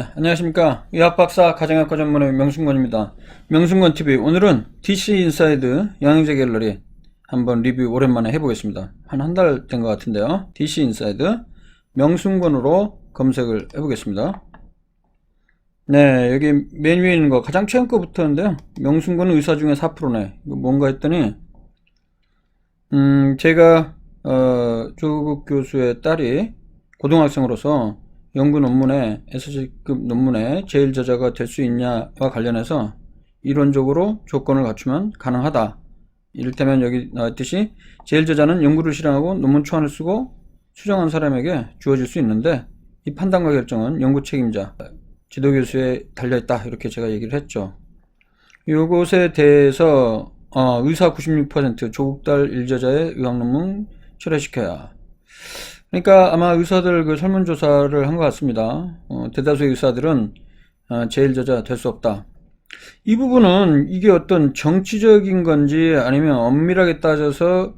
네, 안녕하십니까. 의학박사 가정의학과 전문의 명순권입니다. 명순권TV. 오늘은 DC 인사이드 영양제 갤러리 한번 리뷰 오랜만에 해보겠습니다. 한 한 달 된 것 같은데요. DC 인사이드 명순권으로 검색을 해보겠습니다. 네, 여기 맨 위에 있는 거 가장 최근 거 붙었는데요. 명순권 의사 중에 4%네. 이거 뭔가 했더니, 음, 제가, 어, 조국 교수의 딸이 고등학생으로서 연구 논문에, SC급 논문에 제일 저자가 될 수 있냐와 관련해서 이론적으로 조건을 갖추면 가능하다. 이를테면 여기 나왔듯이 제일 저자는 연구를 실행하고 논문 초안을 쓰고 수정한 사람에게 주어질 수 있는데 이 판단과 결정은 연구 책임자, 지도교수에 달려있다. 이렇게 제가 얘기를 했죠. 이것에 대해서 어, 의사 96% 조국달 일저자의 의학 논문 철회시켜야. 그러니까 아마 의사들 그 설문조사를 한 것 같습니다. 어, 대다수의 의사들은 어, 제일 저자 될 수 없다. 이 부분은 이게 어떤 정치적인 건지 아니면 엄밀하게 따져서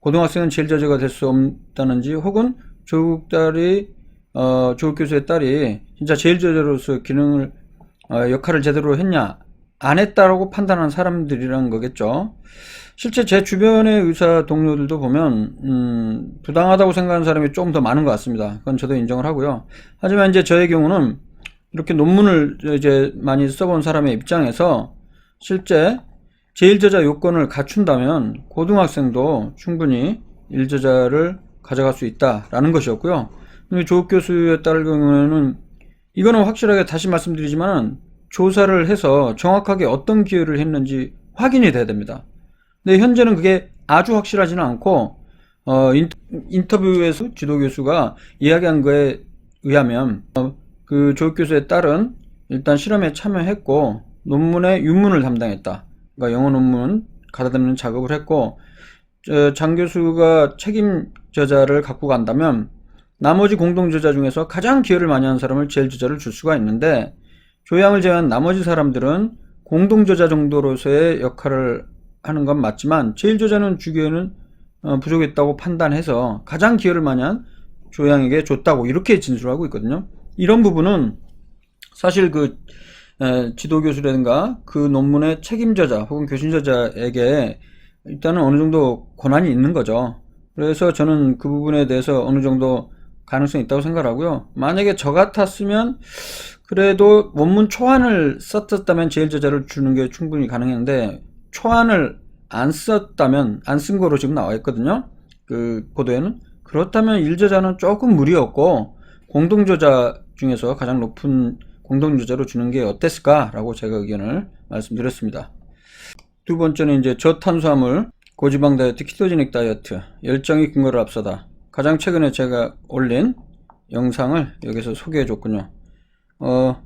고등학생은 제일 저자가 될 수 없다는지 혹은 조국 딸이 어, 조국 교수의 딸이 진짜 제일 저자로서 기능을 어, 역할을 제대로 했냐 안 했다라고 판단한 사람들이란 거겠죠. 실제 제 주변의 의사 동료들도 보면 음, 부당하다고 생각하는 사람이 조금 더 많은 것 같습니다. 그건 저도 인정을 하고요. 하지만 이제 저의 경우는 이렇게 논문을 이제 많이 써본 사람의 입장에서 실제 제1저자 요건을 갖춘다면 고등학생도 충분히 1저자를 가져갈 수 있다라는 것이었고요. 조국 교수에 따를 경우에는 이거는 확실하게 다시 말씀드리지만 조사를 해서 정확하게 어떤 기여를 했는지 확인이 돼야 됩니다. 근데 현재는 그게 아주 확실하지는 않고 어, 인터, 뷰에서 지도 교수가 이야기한 거에 의하면 어, 그 조국 교수의 딸은 일단 실험에 참여했고 논문의 윤문을 담당했다. 그러니까 영어 논문 가다듬는 작업을 했고 저, 장 교수가 책임 저자를 갖고 간다면 나머지 공동 저자 중에서 가장 기여를 많이 한 사람을 제일 저자를 줄 수가 있는데 조양을 제외한 나머지 사람들은 공동 저자 정도로서의 역할을 하는 건 맞지만 제일 저자는 주기에는 어, 부족했다고 판단해서 가장 기여를 많이 한 조양에게 줬다고 이렇게 진술하고 있거든요. 이런 부분은 사실 그 에, 지도교수라든가 그 논문의 책임저자 혹은 교신저자에게 일단은 어느 정도 권한이 있는 거죠. 그래서 저는 그 부분에 대해서 어느 정도 가능성이 있다고 생각하고요. 만약에 저 같았으면 그래도 원문 초안을 썼었다면 제일 저자를 주는 게 충분히 가능했는데 초안을 안 썼다면 안 쓴 거로 지금 나와 있거든요. 그 보도에는 그렇다면 일저자는 조금 무리였고 공동저자 중에서 가장 높은 공동저자로 주는 게 어땠을까라고 제가 의견을 말씀드렸습니다. 두 번째는 이제 저탄수화물 고지방 다이어트 키토제닉 다이어트 열정이 근거를 앞서다 가장 최근에 제가 올린 영상을 여기서 소개해 줬군요. 어,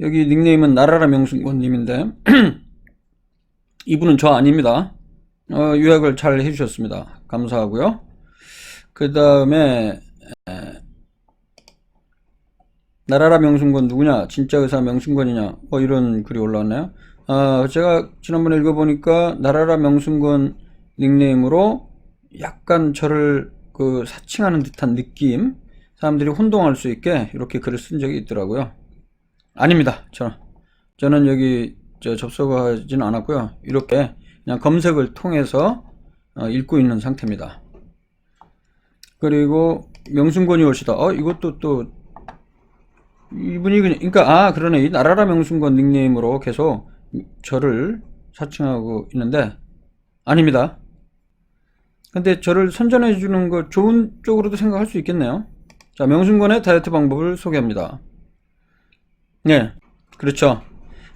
여기 닉네임은 나라라 명순권님인데 이분은 저 아닙니다. 어, 요약을 잘 해주셨습니다. 감사하고요. 그 다음에 나라라 명순권 누구냐? 진짜 의사 명순권이냐? 뭐 이런 글이 올라왔나요? 아, 제가 지난번에 읽어보니까 나라라 명순권 닉네임으로 약간 저를 그 사칭하는 듯한 느낌 사람들이 혼동할 수 있게 이렇게 글을 쓴 적이 있더라고요. 아닙니다. 저는 저는 여기 저 접속하지는 않았고요. 이렇게 그냥 검색을 통해서 어, 읽고 있는 상태입니다. 그리고 명순권이 오시다. 어 이것도 또 이분이 그냥 그러니까 아 그러네 이 나라라 명순권 닉네임으로 계속 저를 사칭하고 있는데 아닙니다. 근데 저를 선전해 주는 거 좋은 쪽으로도 생각할 수 있겠네요. 자 명순권의 다이어트 방법을 소개합니다. 네, 그렇죠.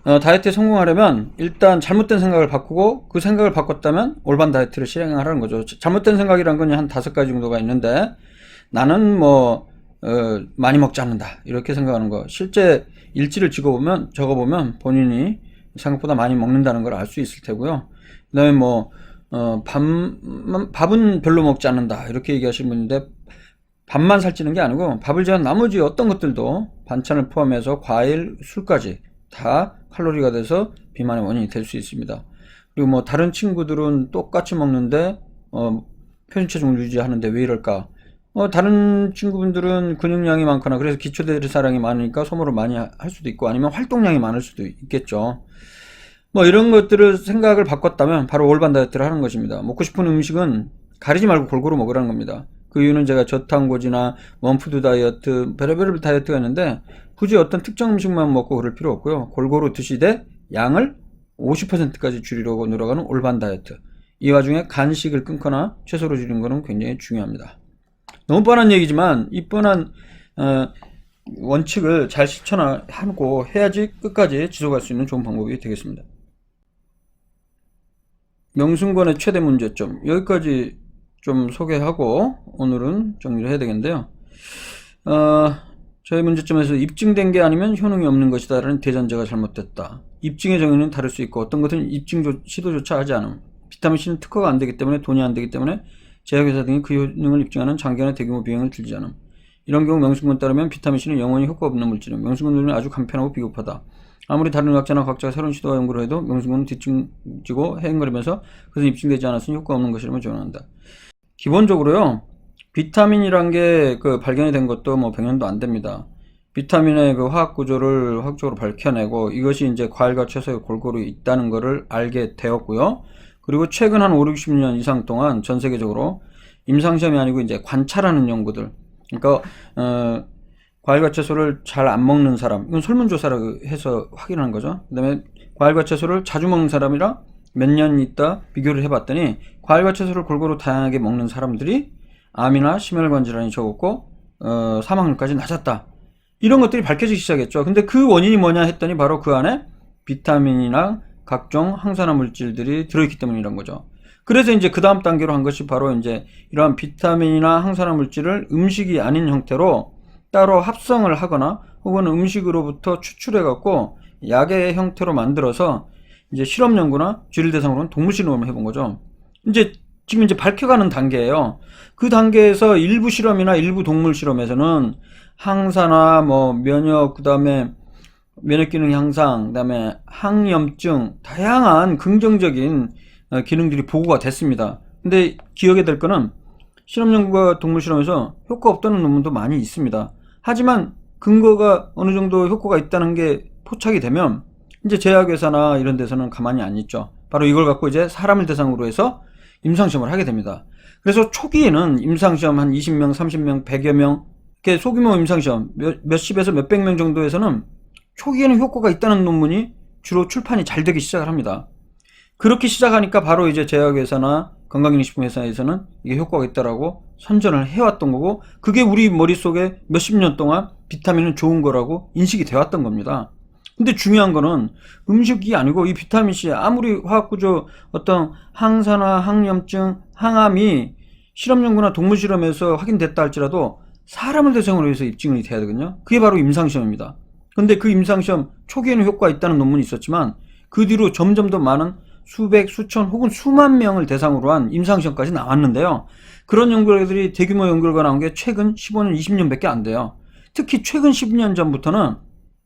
어, 다이어트에 성공하려면 일단 잘못된 생각을 바꾸고 그 생각을 바꿨다면 올바른 다이어트를 실행하라는 거죠. 자- 잘못된 생각이란 건 한 다섯 가지 정도가 있는데 나는 뭐 어, 많이 먹지 않는다 이렇게 생각하는 거. 실제 일지를 적어보면 적어보면 본인이 생각보다 많이 먹는다는 걸 알 수 있을 테고요. 그다음에 뭐 어, 밥, 밥은 별로 먹지 않는다 이렇게 얘기하시는 분인데 밥만 살찌는 게 아니고 밥을 제한 나머지 어떤 것들도 반찬을 포함해서 과일, 술까지 다 칼로리가 돼서 비만의 원인이 될 수 있습니다. 그리고 뭐 다른 친구들은 똑같이 먹는데 어, 표준 체중을 유지하는데 왜 이럴까? 어, 다른 친구분들은 근육량이 많거나 그래서 기초 대사량이 많으니까 소모를 많이 하- 할 수도 있고 아니면 활동량이 많을 수도 있겠죠. 뭐 이런 것들을 생각을 바꿨다면 바로 올반 다이어트를 하는 것입니다. 먹고 싶은 음식은 가리지 말고 골고루 먹으라는 겁니다. 그 이유는 제가 저탄고지나 원푸드 다이어트, 별의별 다이어트가 있는데 굳이 어떤 특정 음식만 먹고 그럴 필요 없고요. 골고루 드시되 양을 50%까지 줄이려고 노력하는 올반 다이어트. 이 와중에 간식을 끊거나 최소로 줄이는 것은 굉장히 중요합니다. 너무 뻔한 얘기지만 이 뻔한 어, 원칙을 잘 실천하고 해야지 끝까지 지속할 수 있는 좋은 방법이 되겠습니다. 명승권의 최대 문제점 여기까지 좀 소개하고 오늘은 정리를 해야 되겠는데요. 어, 저희 문제점에서 입증된 게 아니면 효능이 없는 것이다 라는 대전제가 잘못됐다. 입증의 정의는 다를 수 있고 어떤 것은 입증 조- 시도조차 하지 않음. 비타민C는 특허가 안 되기 때문에 돈이 안 되기 때문에 제약회사 등이 그 효능을 입증하는 장기나 대규모 비용을 들지 않음. 이런 경우 명승권 따르면 비타민C는 영원히 효과 없는 물질임. 명승권은 아주 간편하고 비겁하다. 아무리 다른 의학자나 과학자가 새로운 시도와 연구를 해도 명승권은 뒤뚱지고 행거리면서 그것은 입증되지 않았으니 효과 없는 것이라며 조언한다. 기본적으로요, 비타민이란 게 그 발견이 된 것도 뭐 100년도 안 됩니다. 비타민의 그 화학 구조를 화학적으로 밝혀내고 이것이 이제 과일과 채소에 골고루 있다는 것을 알게 되었고요. 그리고 최근 한 5, 60년 이상 동안 전 세계적으로 임상시험이 아니고 이제 관찰하는 연구들. 그러니까 어, 과일과 채소를 잘 안 먹는 사람, 이건 설문조사를 해서 확인한 거죠. 그 다음에 과일과 채소를 자주 먹는 사람이랑 몇 년 있다 비교를 해봤더니 과일과 채소를 골고루 다양하게 먹는 사람들이 암이나 심혈관 질환이 적었고 어, 사망률까지 낮았다. 이런 것들이 밝혀지기 시작했죠. 근데 그 원인이 뭐냐 했더니 바로 그 안에 비타민이나 각종 항산화 물질들이 들어있기 때문이란 거죠. 그래서 이제 그 다음 단계로 한 것이 바로 이제 이러한 비타민이나 항산화 물질을 음식이 아닌 형태로 따로 합성을 하거나 혹은 음식으로부터 추출해 갖고 약의 형태로 만들어서 이제 실험 연구나 쥐를 대상으로는 동물 실험을 해본 거죠. 이제 지금 이제 밝혀가는 단계예요. 그 단계에서 일부 실험이나 일부 동물 실험에서는 항산화, 뭐 면역, 그다음에 면역 기능 향상, 그다음에 항염증, 다양한 긍정적인 어, 기능들이 보고가 됐습니다. 근데 기억해야 될 거는 실험 연구가 동물 실험에서 효과 없다는 논문도 많이 있습니다. 하지만 근거가 어느 정도 효과가 있다는 게 포착이 되면 이제 제약회사나 이런 데서는 가만히 안 있죠. 바로 이걸 갖고 이제 사람을 대상으로 해서 임상시험을 하게 됩니다. 그래서 초기에는 임상시험 한 20명, 30명, 100여 명, 이렇게 소규모 임상시험 몇, 몇십에서 몇백 명 정도에서는 초기에는 효과가 있다는 논문이 주로 출판이 잘 되기 시작을 합니다. 그렇게 시작하니까 바로 이제 제약회사나 건강기능식품회사에서는 이게 효과가 있다라고 선전을 해왔던 거고 그게 우리 머릿속에 몇십 년 동안 비타민은 좋은 거라고 인식이 되었던 겁니다. 근데 중요한 거는 음식이 아니고 이 비타민C 아무리 화학구조 어떤 항산화, 항염증, 항암이 실험 연구나 동물 실험에서 확인됐다 할지라도 사람을 대상으로 해서 입증이 돼야 되거든요. 그게 바로 임상시험입니다. 근데 그 임상시험 초기에는 효과가 있다는 논문이 있었지만 그 뒤로 점점 더 많은 수백, 수천 혹은 수만 명을 대상으로 한 임상시험까지 나왔는데요. 그런 연구들이 대규모 연구가 나온 게 최근 15년, 20년밖에 안 돼요. 특히 최근 10년 전부터는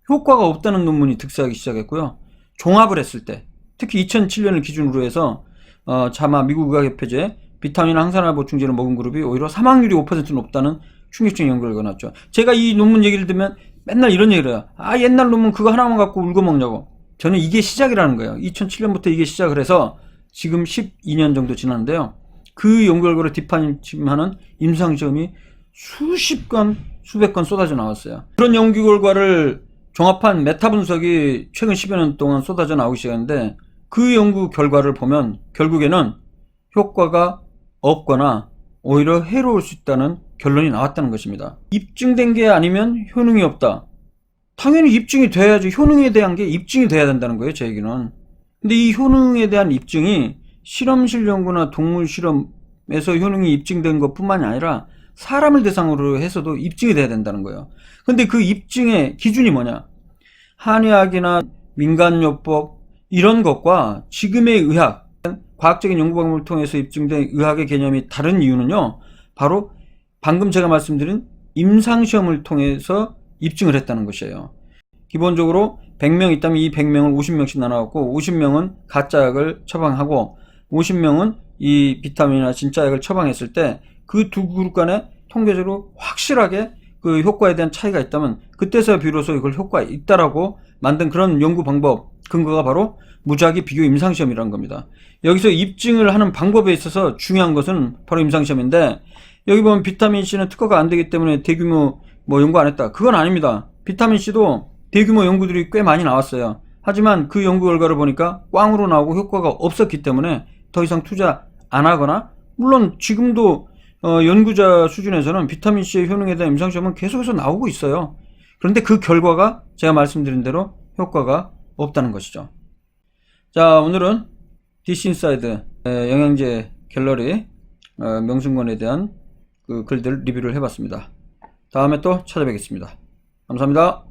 효과가 없다는 논문이 득세하기 시작했고요. 종합을 했을 때, 특히 2007년을 기준으로 해서 어, 자마 미국 의학협회제 비타민 항산화 보충제를 먹은 그룹이 오히려 사망률이 5% 높다는 충격적인 연구 결과가 나왔죠. 제가 이 논문 얘기를 들으면 맨날 이런 얘기를 해요. 아 옛날 논문 그거 하나만 갖고 울고 먹냐고. 저는 이게 시작이라는 거예요. 2007년부터 이게 시작을 해서 지금 12년 정도 지났는데요. 그 연구 결과를 뒷받침하는 임상 시험이 수십 건, 수백 건 쏟아져 나왔어요. 그런 연구 결과를 종합한 메타 분석이 최근 10여 년 동안 쏟아져 나오기 시작했는데 그 연구 결과를 보면 결국에는 효과가 없거나 오히려 해로울 수 있다는 결론이 나왔다는 것입니다. 입증된 게 아니면 효능이 없다. 당연히 입증이 돼야지 효능에 대한 게 입증이 돼야 된다는 거예요, 제 얘기는. 근데 이 효능에 대한 입증이 실험실 연구나 동물 실험에서 효능이 입증된 것 뿐만이 아니라 사람을 대상으로 해서도 입증이 돼야 된다는 거예요. 근데 그 입증의 기준이 뭐냐? 한의학이나 민간요법 이런 것과 지금의 의학, 과학적인 연구 방법을 통해서 입증된 의학의 개념이 다른 이유는요. 바로 방금 제가 말씀드린 임상시험을 통해서 입증을 했다는 것이에요. 기본적으로 100명 있다면 이 100명을 50명씩 나눠갖고 50명은 가짜 약을 처방하고 50명은 이 비타민이나 진짜 약을 처방했을 때 그 두 그룹 간에 통계적으로 확실하게 그 효과에 대한 차이가 있다면 그때서야 비로소 이걸 효과가 있다라고 만든 그런 연구 방법 근거가 바로 무작위 비교 임상시험이라는 겁니다. 여기서 입증을 하는 방법에 있어서 중요한 것은 바로 임상시험인데 여기 보면 비타민 C는 특허가 안 되기 때문에 대규모 뭐 연구 안 했다. 그건 아닙니다. 비타민 C도 대규모 연구들이 꽤 많이 나왔어요. 하지만 그 연구 결과를 보니까 꽝으로 나오고 효과가 없었기 때문에 더 이상 투자 안 하거나 물론 지금도 어, 연구자 수준에서는 비타민 C의 효능에 대한 임상시험은 계속해서 나오고 있어요. 그런데 그 결과가 제가 말씀드린 대로 효과가 없다는 것이죠. 자, 오늘은 디스인사이드 영양제 갤러리 어, 명승권에 대한 그 글들 리뷰를 해봤습니다. 다음에 또 찾아뵙겠습니다. 감사합니다.